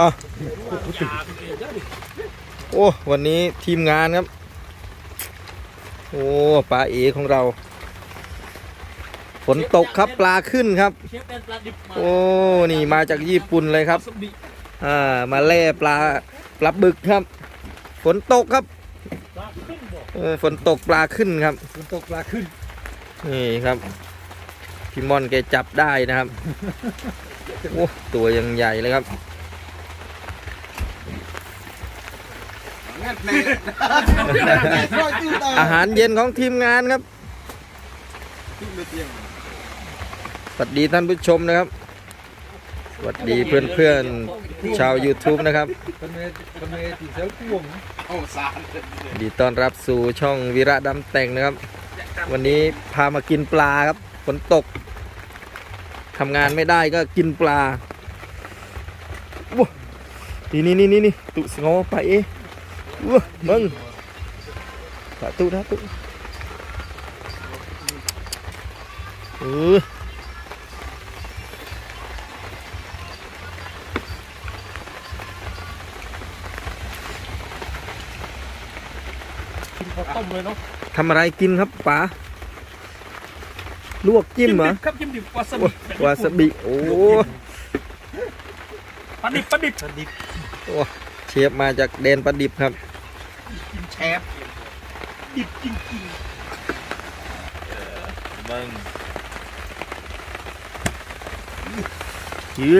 อะโอ้วันนี้ทีมงานครับ โอ้ปลาเอของเรา ฝนตกครับปลาขึ้นครับ โอ้นี่มาจากญี่ปุ่นเลยครับ อ่ามาแล่ปลาปลาบึกครับ ฝนตกครับเออฝนตกปลาขึ้นครับฝนตกปลาขึ้นนี่ครับ พี่มอนแกจับได้นะครับ โอ้ตัวยังใหญ่เลยครับอาหารเย็นของทีมงานครับสวัสดีท่านผู้ชมนะครับสวัสดีเพื่อนๆชาว YouTube นะครับยินดีต้อนรับสู่ช่องวีระดำแต่งนะครับ วันนี้พามากินปลาครับฝ นตกทำงานไม่ได้ก็กินปลาว้านี่นี่นี่นี่นี่ตุสงอไปเอ้ว้ามึงปะตุนะตุเออกินข้าวต้มเลยเนาะทำอะไรกินครับป๋า ลวกจิ้มเหรอดิบครับจิ้มดิบวาซาบิวาซาบิโอ้ปลาดิบปลาดิบเชฟมาจากแดนประดิบครับแชฟดิบจริงยื้อ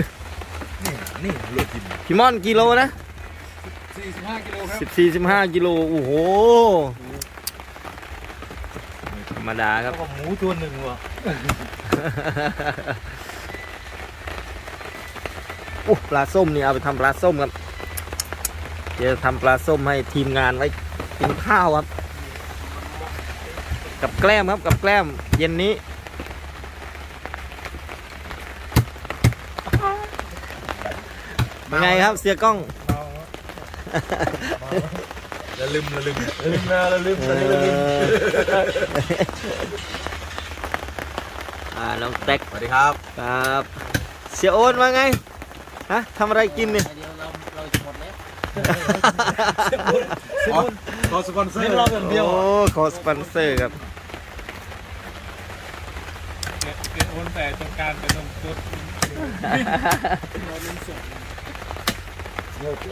นี่ลูกกินพี่มอนกิโลนะ45กิโลครับสิบสี่สิบห้ากิโลโอ้โหธรรมดาครับแล้วก็หมูตัวหนึ่งว่ะ โอ้ปลาส้มนี่เอาไปทำปลาส้มครับเดี๋ยวทำปลาส้มให้ทีมงานไว้กินข้าวครับ กับแกล้มครับกับแกล้มเย็นนี้เป็นไงครับเสียกล้องละลืมละลืมละลืมนะละลืมละลืมละลืม อ่าน้องแท็กสวัสดีครับครับเสียโอนว่าไงฮะทำอะไรกินเนี่ย เดี๋ยวเราเราจะหมดแล้วขอสปอนเซอร์เราอย่างเดียวโอ้ขอสปอนเซอร์ครับเกิดโอนแต่ต้องการเป็นนมตัว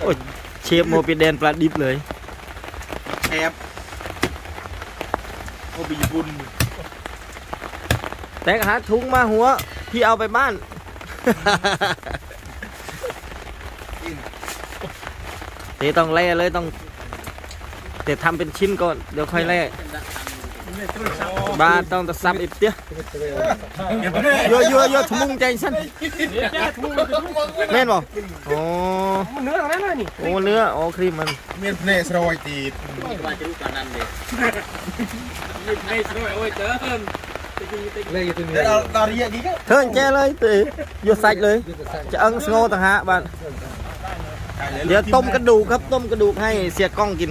โอ้ยเชฟโมปิเดนปลาดิบเลยแอบโอบีบุญแตกหาถุงมาหัว พี่เอาไปบ้านเดี๋ยวต้องแล่เลยต้องเดี๋ยวทำเป็นชิ้นก่อน เดี๋ยวค่อยแล่บ้านต้องตะซับอีกเตี้ยเยอะเยอะเยอะทมุงใจสั้นแม่นบ่โอ้เนื้ออะไรนี่โอ้เนื้อโอ้ครีมมันเมียนเพลสโรยตีดว่าจะรู้กันนั่นเลยไม่สวยโอ้ยเติมเลยตัวนี้เราตอนนี้อย่างนี้ก็ เทินแจเลยตีโยสัดเลย จะเอิงสโงต่างหากบ้านเดี๋ยวต้มกระดูกครับต้มกระดูกให้เสียกล้องกิน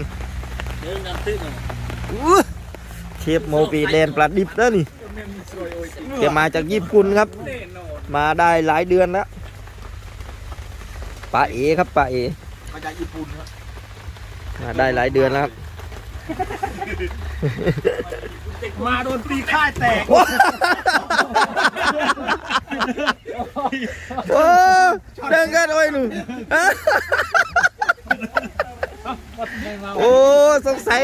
เชฟโมปีแดนปลาดิบแล้วนี่แกมาจากญี่ปุ่นครับ มาได้หลายเดือนแล้วป้าเอครับป้าเอมาจากญี่ปุ่นครับมาได้หลายเดือนแล้วครับ มาโดนตีค่ายแตกโอ้เดินกันโอ้ยหนูโอ้สงสัย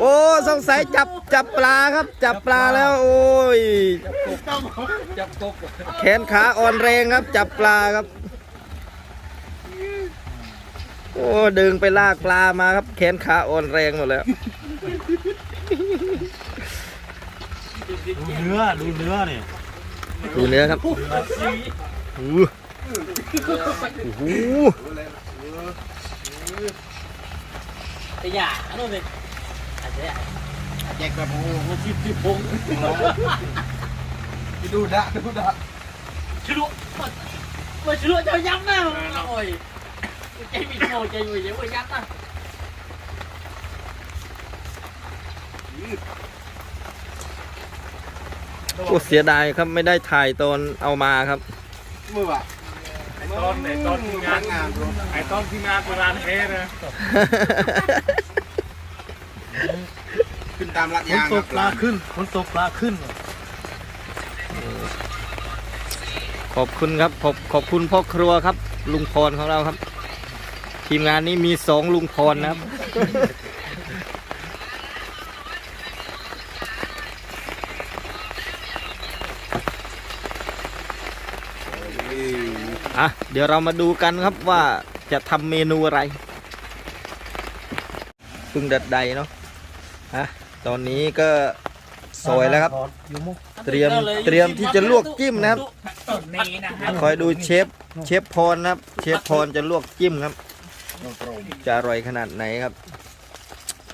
โอ้สงสัยจับจับปลาครับ จับปลาแล้ว โอ้ยจับกบแขนขาอ่อนแรงครับ จับปลาครับ โอ้ดึงไปลากปลามาครับ แขนขาอ่อนแรงหมดแล้ว ดูเนื้อดูเนื้อเนี่ยดูเนื้อครับโอ้โหโอ้โหแต่อย่าอันนั้นเลยอาจจะแจกแบบโอ้โหโอ้ที่ที่พงดูดะดูดะชิลุมาชิลุจะย้ำนะโอ้ย ใจมีโง่ใจอยู่เยอะย้ำนะโอ้เสียดายครับไม่ได้ถ่ายตอนเอามาครับ มือว่ะไอ้ต้นไอ้ต้นที่งานงานบรไอ้ต้นที่งานโบราณเฮนะขึ้นตามลัดฝนยางตกปลาขึ้นฝนตกปลาขึ้น ขอบคุณครับขอบขอบคุณพ่อครัวครับ ลุงพรของเราครับ ทีมงานนี้มีสองลุงพรนะครับ อะ เดี๋ยวเรามาดูกันครับว่าจะทำเมนูอะไรพึ่งดัดใดเนาะฮะตอนนี้ก็ซอยแล้วครับ เตรียมเตรียมที่จะลวกจิ้มนะครับ คอยดูเชฟเชฟพรนะครับ เชฟพรจะลวกจิ้มครับ จะอร่อยขนาดไหนครับ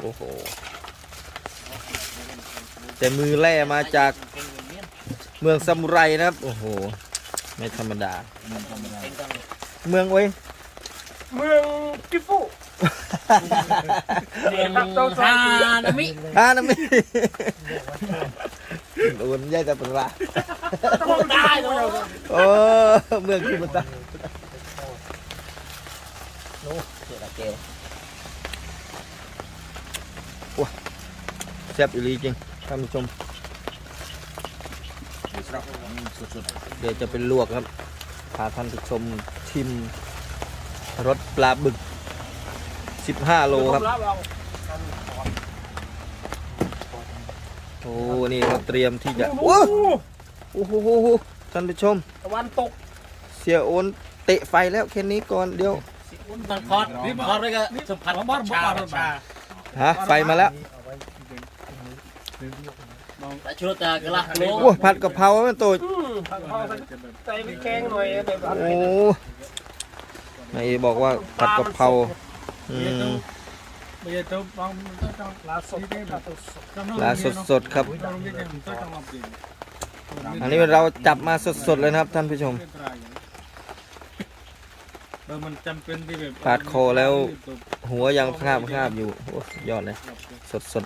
โอ้โห แต่มือแร่มาจากเมืองซามูไรนะครับ โอ้โห ไม่ธรรมดา เมืองเว้ย เมืองกิฟุเรียนฮานามิอ่านะมิโดนแย่จะเป็นว่าต้องได้เลยโอ้เมืองคิมุตะโน้ เสียละเกว้าแซ่บอีหลีจริงท่านผู้ชมสุดเดี๋ยวจะเป็นลวกครับพาท่านผู้ชมชิมรสปลาบึก 15 โลครับ โอ้นี่เราเตรียมที่จะโอ้โอ้โหท่านผู้ชมตะวันตก เสียโอนเตะไฟแล้วแค่นี้ก่อนเดี๋ยว มันคอร์ดคอร์ดเลยก็สัมผัสชาชาฮะไฟมาแล้วแต่ชุดแต่กระลาโลโอ้ผัดกะเพรามันตัวใส่พริกแกงหน่อยแบบโอ้นายเอบอกว่าผัดกะเพราอืมไม่ใช่ตัวบางต้องปลาสดปลาสดปลาสดๆครับ อันนี้เราจับมาสดๆเลยนะครับท่านผู้ชมเออมันจำเป็นที่แบบปาดคอแล้ว หัวยังคาบคาบอยู่โอ้สุดยอดเลย สดสด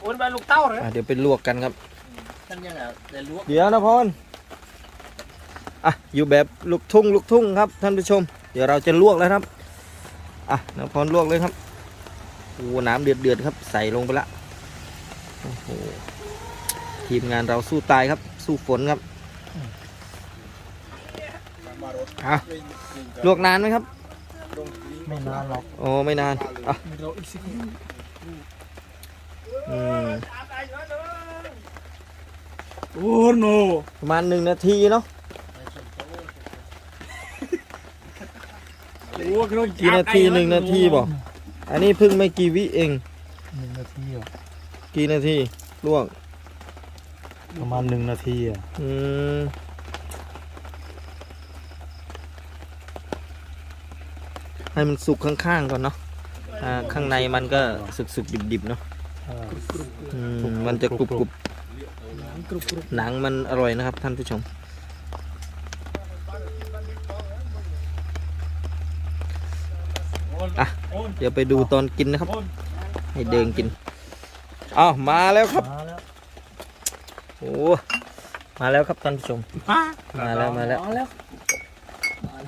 โอนไปลูกเต้าเลยๆอะเดี๋ยวไปลวกกันครับนั่นยังไงแต่ลวกเดี๋ยวนะพรอะอยู่แบบลูกทุ่งลูกทุ่งครับท่านผู้ชม เดี๋ยวเราจะลวกแล้วครับอะนะพรลวกเลยครับโอ้น้ำเดือดเดือดๆครับ ใส่ลงไปละโอ้โห ทีมงานเราสู้ตายครับ สู้ฝนครับอะลวกนานไหมครับ ไม่นานหรอกโอ้ไม่นานอะเราอีกสิอืมโอ้โนประมาณหนึ่งนาทีเนาะโอ้กระโดดกี่นาทีหนึ่งนาทีบอกอันนี้เพิ่งไม่กี่วิเองหนึ่งนาทีอะกี่นาทีลวก ประมาณหนึ่งนาทีอะอืมให้มันสุกข้างๆก่อนเนาะอ่าข้างในมันก็สุกๆดิบๆเนาะอืมมันจะกรุบๆหนังมันอร่อยนะครับท่านผู้ชม อะ เดี๋ยวไปดูตอนกินนะครับ ให้เดินกินอ้าวมาแล้วครับมาแล้ว โอ้มาแล้วครับท่านผู้ชม มาแล้วมาแล้ว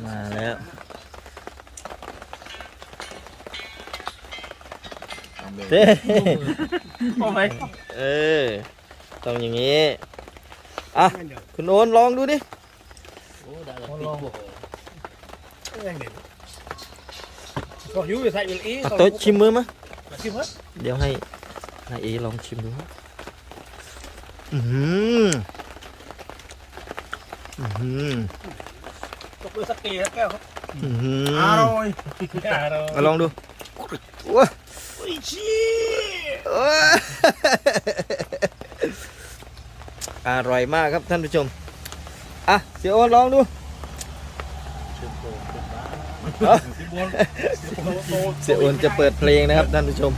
มาแล้วเด้โอ้ไหมเออต้องอย่างนี้ อะ คุณโอนลองดูดิโอ้ได้แล้วปิดก็หิวอยู่ใส่อีอะโต๊ะชิมมือมาชิมเหรอเดี๋ยวให้นายเอลองชิมดูครับ อือหืออือหือตกเลยสักตีแก้วครับอือหืออร่อยมาลองดูว้าโอ้ยชี้โอ้ยอร่อยมากครับท่านผู้ชม อะเสียโอนลองดูเอาเสียโอนจะเปิดเพลงนะครับท่านผู้ชม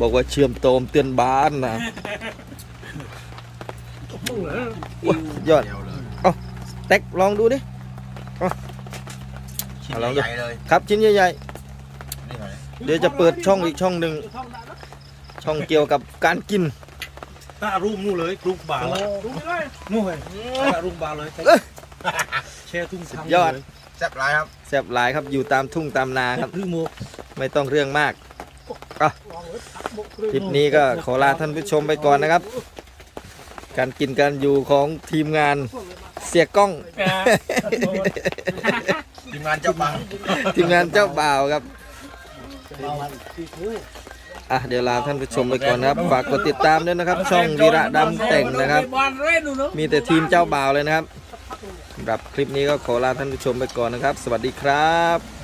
บอกว่าเชื่อมโตมเตือนบ้านนะว้า ยอดเดียวเลยเต็กลองดูดิชิ้นเอาลองดูใหญ่ๆเลยครับชิ้นใหญ่นี่หน่อยเดี๋ยวจะเปิดช่องอีกช่องหนึ่งช่องเกี่ยวกับการกินถ้ารูปนู่นเลยรูปบาร์แล้วนู่นเลยถ้ารูปบาร์เลยแช่ทุ่งสุดยอดแซ่บหลายครับแซ่บหลายครับอยู่ตามทุ่งตามนาครับรือโมไม่ต้องเรื่องมากอะคลิปนี้ก็ขอลาท่านผู้ชมไปก่อนนะครับ การกินการอยู่ของทีมงานเสียกล้อง ทีมงานเจ้าป่าทีมงานเจ้าบ่าวครับอะเดี๋ยวลาท่านผู้ชมไปก่อนนะครับ ฝากกดติดตามด้วยนะครับ ช่องวีระดำแต่งนะครับบอลเล่นหนูเนาะมีแต่ทีมเจ้าบ่าวเลยนะครับสำหรับคลิปนี้ก็ขอลาท่านผู้ชมไปก่อนนะครับ สวัสดีครับ